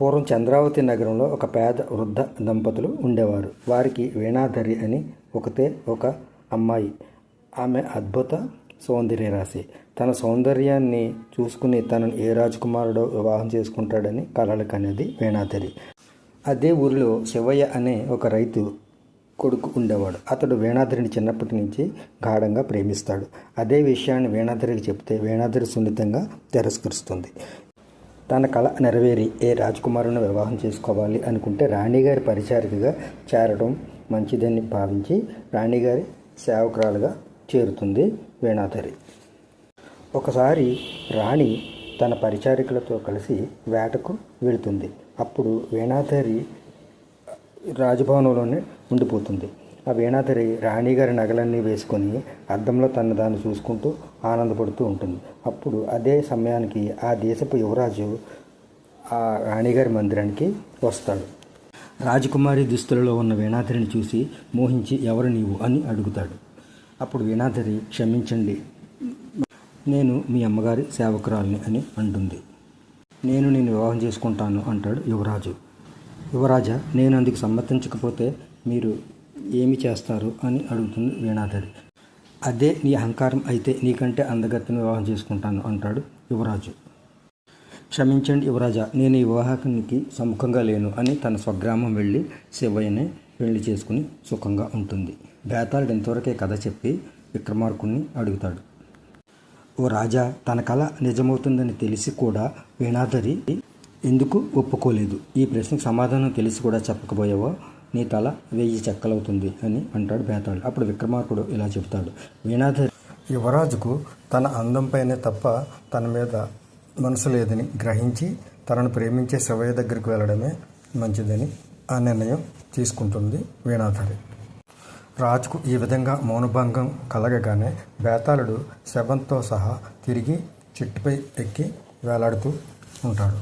పూర్వం చంద్రావతి నగరంలో ఒక పేద వృద్ధ దంపతులు ఉండేవారు. వారికి వీణాధరి అని ఒకతే ఒక అమ్మాయి. ఆమె అద్భుత సౌందర్య రాశి. తన సౌందర్యాన్ని చూసుకుని తనను ఏ రాజకుమారుడో వివాహం చేసుకుంటాడని కలలు కనేది వీణాధరి. అదే ఊరిలో శివయ్య అనే ఒక రైతు కొడుకు ఉండేవాడు. అతడు వీణాధరిని చిన్నప్పటి నుంచి గాఢంగా ప్రేమిస్తాడు. అదే విషయాన్ని వీణాధరికి చెప్తే వీణాధరి సున్నితంగా తిరస్కరిస్తుంది. తన కళ నెరవేరి ఏ రాజకుమారుని వివాహం చేసుకోవాలి అనుకుంటే రాణిగారి పరిచారికగా చేరడం మంచిదని భావించి రాణిగారి సేవకురాలుగా చేరుతుంది వీణాధరి ఒకసారి రాణి తన పరిచారికలతో కలిసి వేటకు వెళుతుంది. అప్పుడు వీణాధరి రాజభవనంలోనే ఉండిపోతుంది. ఆ వీణాధరి రాణిగారి నగలన్నీ వేసుకొని అద్దంలో తన దాన్ని చూసుకుంటూ ఆనందపడుతూ ఉంటుంది. అప్పుడు అదే సమయానికి ఆ దేశపు యువరాజు ఆ రాణిగారి మందిరానికి వస్తాడు. రాజకుమారి దుస్తులలో ఉన్న వీణాధరిని చూసి మోహించి ఎవరు నీవు? అని అడుగుతాడు. అప్పుడు వీణాధరి క్షమించండి. నేను మీ అమ్మగారి సేవకురాలిని అని అంటుంది. నేను నేను వివాహం చేసుకుంటాను అంటాడు యువరాజు. యువరాజా నేను అందుకు సమ్మతించకపోతే మీరు ఏమి చేస్తారు అని అడుగుతుంది వీణాధరి అదే నీ అహంకారం అయితే నీకంటే అందగత్తిని వివాహం చేసుకుంటాను అంటాడు యువరాజు. క్షమించండి యువరాజా నేను ఈ వివాహానికి సముఖంగా లేను అని తన స్వగ్రామం వెళ్ళి శివయ్యనే పెళ్ళి చేసుకుని సుఖంగా ఉంటుంది. బేతాళుడు ఇంతవరకే కథ చెప్పి విక్రమార్కుణ్ణి అడుగుతాడు. ఓ రాజా తన కళ నిజమవుతుందని తెలిసి కూడా వీణాధరి ఎందుకు ఒప్పుకోలేదు? ఈ ప్రశ్నకు సమాధానం తెలిసి కూడా చెప్పకపోయావో? నీ తల వెయ్యి చెక్కలవుతుంది అని అంటాడు బేతాళుడు అప్పుడు విక్రమార్కుడు ఇలా చెబుతాడు వీణాధరి యువరాజుకు తన అందంపైనే తప్ప తన మీద మనసు లేదని గ్రహించి తనను ప్రేమించే శివయ్య దగ్గరికి వెళ్ళడమే మంచిదని ఆ నిర్ణయం తీసుకుంటుంది వీణాధరి రాజుకు ఈ విధంగా మౌనభంగం కలగగానే బేతాళుడు శవంతో సహా తిరిగి చెట్టుపై ఎక్కి వేలాడుతూ ఉంటాడు.